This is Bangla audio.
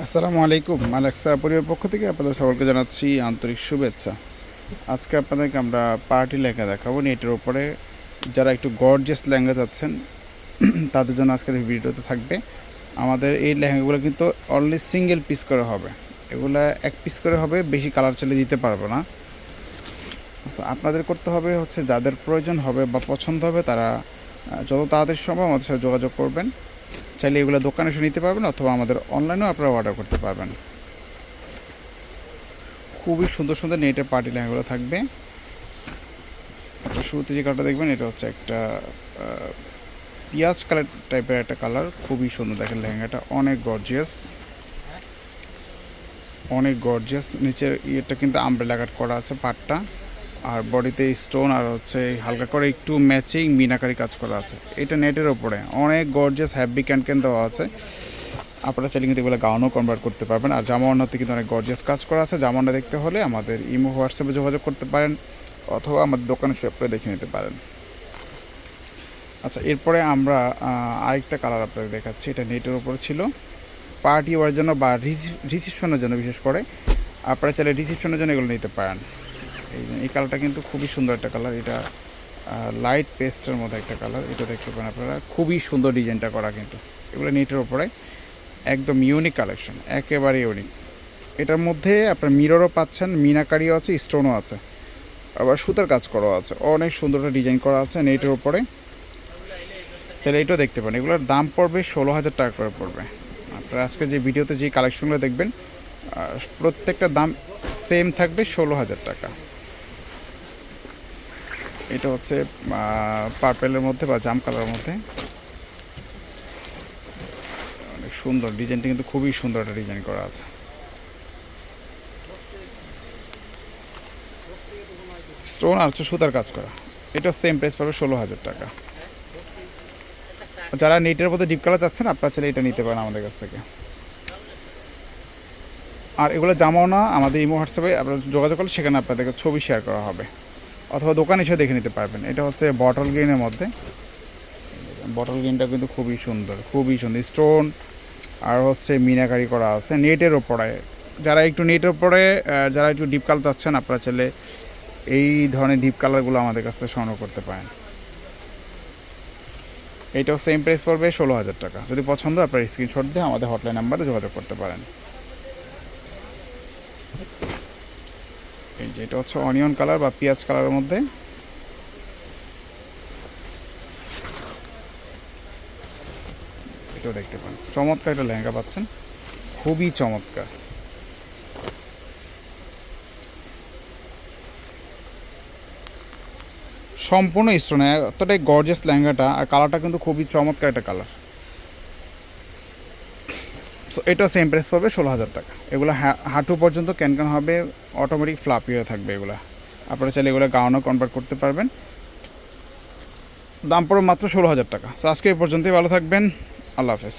আসসালামু আলাইকুম আলেক্সা পরিবার পক্ষ থেকে আপনাদের সকলকে জানাচ্ছি আন্তরিক শুভেচ্ছা। আজকে আপনাদেরকে আমরা পার্টি লেখা দেখাবো, নেটের ওপরে যারা একটু গর্জিয়াস লেহেঙ্গা চাচ্ছেন, তাদের জন্য আজকের ভিডিওতে থাকবে। আমাদের এই লেহেঙ্গাগুলো কিন্তু অনলি সিঙ্গেল পিস করে হবে। এগুলো এক পিস করে হবে, বেশি কালার চলে দিতে পারব না। আপনাদের করতে হবে হচ্ছে যাদের প্রয়োজন হবে বা পছন্দ হবে, তারা যত তাড়াতাড়ি সম্ভব আমাদের সাথে যোগাযোগ করবেন। চাইলে এগুলো দোকানে এসে নিতে পারবেন অথবা আমাদের অনলাইনেও আপনারা অর্ডার করতে পারবেন। খুবই সুন্দর সুন্দর নেটের পার্টি লেহেঙ্গাগুলো থাকবে। শুরুতে যে কালারটা দেখবেন, এটা হচ্ছে একটা পিঁয়াজ কালার টাইপের একটা কালার খুবই সুন্দর দেখেন লেহেঙ্গাটা, অনেক গর্জিয়াস অনেক গর্জিয়াস নিচের ইয়েটা কিন্তু আমব্রেলা কাট করা আছে পাটটা। আর বডিতে স্টোন আর হচ্ছে হালকা করে একটু ম্যাচিং মিনাকারি কাজ করা আছে। এটা নেটের ওপরে অনেক গর্জিয়াস হ্যাভি ক্যান দেওয়া আছে। আপনারা চাইলে কিন্তু এগুলো গাউনও কনভার্ট করতে পারবেন। আর জামা অন্যতে কিন্তু অনেক গর্জিয়াস কাজ করা আছে। জামাটা দেখতে হলে আমাদের ইমো, হোয়াটসঅ্যাপে যোগাযোগ করতে পারেন অথবা আমাদের দোকানে সে আপনারা দেখে নিতে পারেন। আচ্ছা এরপরে আমরা আরেকটা কালার আপনাদের দেখাচ্ছি। এটা নেটের ওপরে ছিল। পার্টি ওয়ার জন্য বা রিসিপশনের জন্য বিশেষ করে। আপনারা চাইলে রিসিপশনের জন্য এগুলো নিতে পারেন। এই কালারটা কিন্তু খুবই সুন্দর একটা কালার। এটা লাইট পেস্টের মতো একটা কালার। এটা দেখতে পারেন আপনারা। খুবই সুন্দর ডিজাইনটা করা কিন্তু। এগুলো নেটের ওপরে একদম ইউনিক কালেকশন একেবারে ইউনিক এটার মধ্যে আপনার মিররও পাচ্ছেন, মিনাকারিও আছে স্টোনও আছে। আবার সুতার কাজ করা আছে। অনেক সুন্দর একটা ডিজাইন করা আছে নেটের ওপরে তাহলে এটাও দেখতে পারেন। এগুলোর দাম পড়বে ষোলো হাজার টাকা করে পড়বে। আপনারা আজকে যে ভিডিওতে যে কালেকশনগুলো দেখবেন প্রত্যেকটা দাম সেম থাকবে ষোলো হাজার টাকা। এটা হচ্ছে পার্পেলের মধ্যে বা জাম কালারের মধ্যে। অনেক সুন্দর ডিজাইনটা কিন্তু খুবই সুন্দর একটা ডিজাইন করা আছে। স্টোন আর হচ্ছে সুতার কাজ করা। এটা সেম প্রাইস পাবে ষোলো হাজার টাকা। যারা নেটের মধ্যে ডিপ কালার চাচ্ছেন, আপনারা চাইলে এটা নিতে পারেন আমাদের কাছ থেকে। আর এগুলো জামাও না, আমাদের ইমো হোয়াটসঅ্যাপে আপনারা যোগাযোগ করলে সেখানে আপনাদেরকে ছবি শেয়ার করা হবে। অথবা দোকানে এসে দেখে নিতে পারবেন। এটা হচ্ছে বটল গ্রিনের মধ্যে। বটল গ্রিনটা কিন্তু খুবই সুন্দর খুবই সুন্দর। স্টোন আর হচ্ছে মিনাকারি করা আছে। নেটের ওপরে। যারা একটু নেটের ওপরে যারা একটু ডিপ কালার চাচ্ছেন, আপনারা চাইলে এই ধরনের ডিপ কালারগুলো আমাদের কাছ থেকে সংগ্রহ করতে পারেন। এইটাও সেম প্রাইস পড়বে ষোলো হাজার টাকা। যদি পছন্দ, আপনার স্ক্রিনশট দিয়ে আমাদের হটলাইন নাম্বারে যোগাযোগ করতে পারেন। এই যে, এটা হচ্ছে অনিয়ন কালার বা পেঁয়াজ কালারের মধ্যে। এটাও দেখতে পান। চমৎকার একটা লেহেঙ্গা পাচ্ছেন। খুবই চমৎকার। সম্পূর্ণ স্টোনে, এতটাই গর্জিয়াস লেহেঙ্গাটা আর কালারটা কিন্তু খুবই চমৎকার একটা কালার সো এটা সেম প্রাইস পড়বে ষোলো হাজার টাকা। এগুলো হাঁটু পর্যন্ত ক্যান ক্যান হবে অটোমেটিক ফ্লাপি হয়ে থাকবে এগুলো। আপনারা চাইলে এগুলো গাউনও কনভার্ট করতে পারবেন। দাম পড়বে মাত্র ষোলো হাজার টাকা। সো আজকে এই পর্যন্তই, ভালো থাকবেন। আল্লাহ হাফেজ।